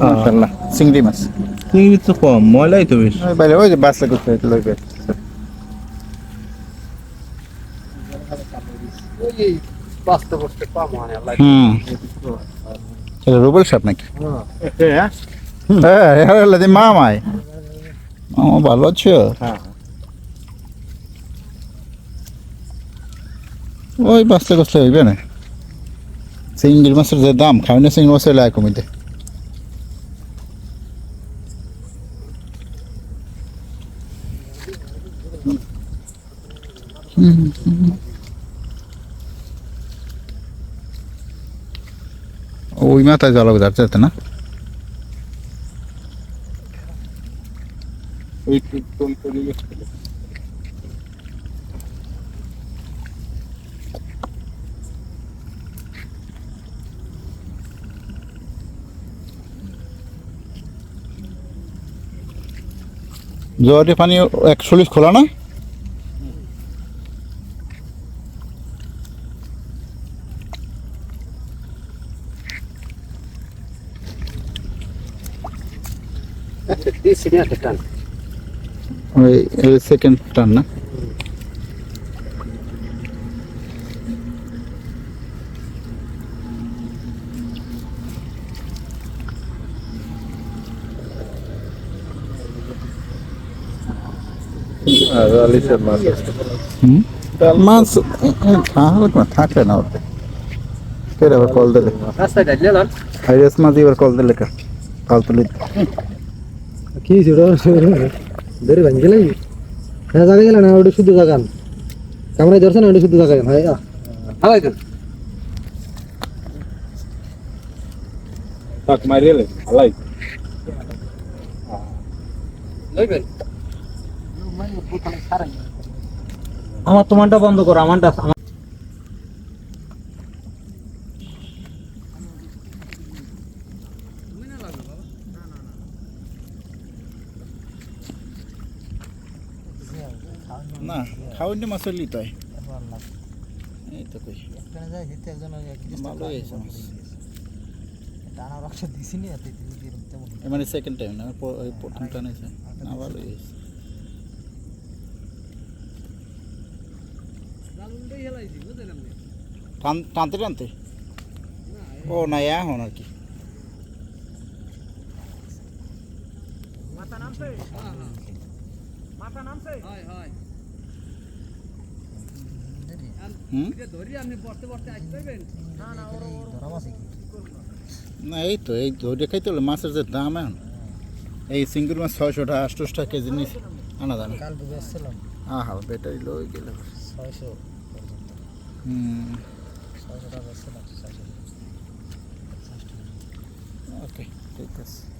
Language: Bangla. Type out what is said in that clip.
মাশাআল্লাহ চিংড়ি মাছ। চিংড়ি তো কম ময়লাই তো বেশ। ওই বাইরে ওই যে বাসা করতে লইবে বাঁচতে বসতে পাবো হুম। এটা রুবেল সাপ নাকি? হ্যাঁ। হ্যাঁ হলো মা মাই মামা ভালো আছো? ওই বাঁচতে কষলে হইবে না। চিংড়ি মাছের যে দাম খাওয়া না চিংড়ি মাছের লাই কমিতে। ওই মাথায় জল যাচ্ছে না। ওই টোল করে জোয়ারি পানি একচল্লিশ খোলা না? সেকেন্ড টান। ওই সেকেন্ড টার্ন না? माणसं ಹಾಕ್ಬೇಕು ಮತ್ತೆ ಹಾಕ್ಲೆ ನಾವು ಕೇರ ಅವ್ರ ಕಾಲದಲ್ಲಿ ಐಡಿಯಾಸ್ ಮಾತು ಇವ್ರ ಕಾಲದಲ್ಲಿ ಕಾಲು ತುಳಿದು ಕೀಸ್ ಇಡೋ ಬೇರೆ ಬಂದಿಲ್ಲ ನಾ ಜಾಗ ಇಲ್ಲ ನಾ ಅವ್ರಿಗೆ ಶುದ್ಧ ಜಾಗ ಕಮರ ಜೋರ್ಸ ನಾ ಶುದ್ಧ ಜಾಗ ಹಾಗಾಯ್ತು ಮಾರಿಯಲ್ಲ ಅಲ್ಲ ಆಯ್ತು আমার তোমারটা বন্ধ করো আমারটা আমার না খাওয়ানি মাছের লিত হয় এই তো কই ভালো হয়েছে মাছ টানা রক্ত দিছি নি এতে তেমন মানে সেকেন্ড টাইম না প্রথম টান হয়েছে না ভালো হয়েছে টানতে টানতে? ও না এখন আর কি। মাথা নামছে? মাথা নামছে? হয় হয় হুম? ধরি আপনি পড়তে পড়তে আসতে পারবেন না না ওর ওর ধরা মাছ না এই তো এই ধৈর্য খাইতে হলে মাছের যে দাম এখন। এই সিঙ্গুর মাছ ছয়শো টাকা আটশোশো টাকা কেজি নিচ্ছে আনা দামে। আহা ব্যাটারি লই গেলে। ছয়শো। ওকে ঠিক আছে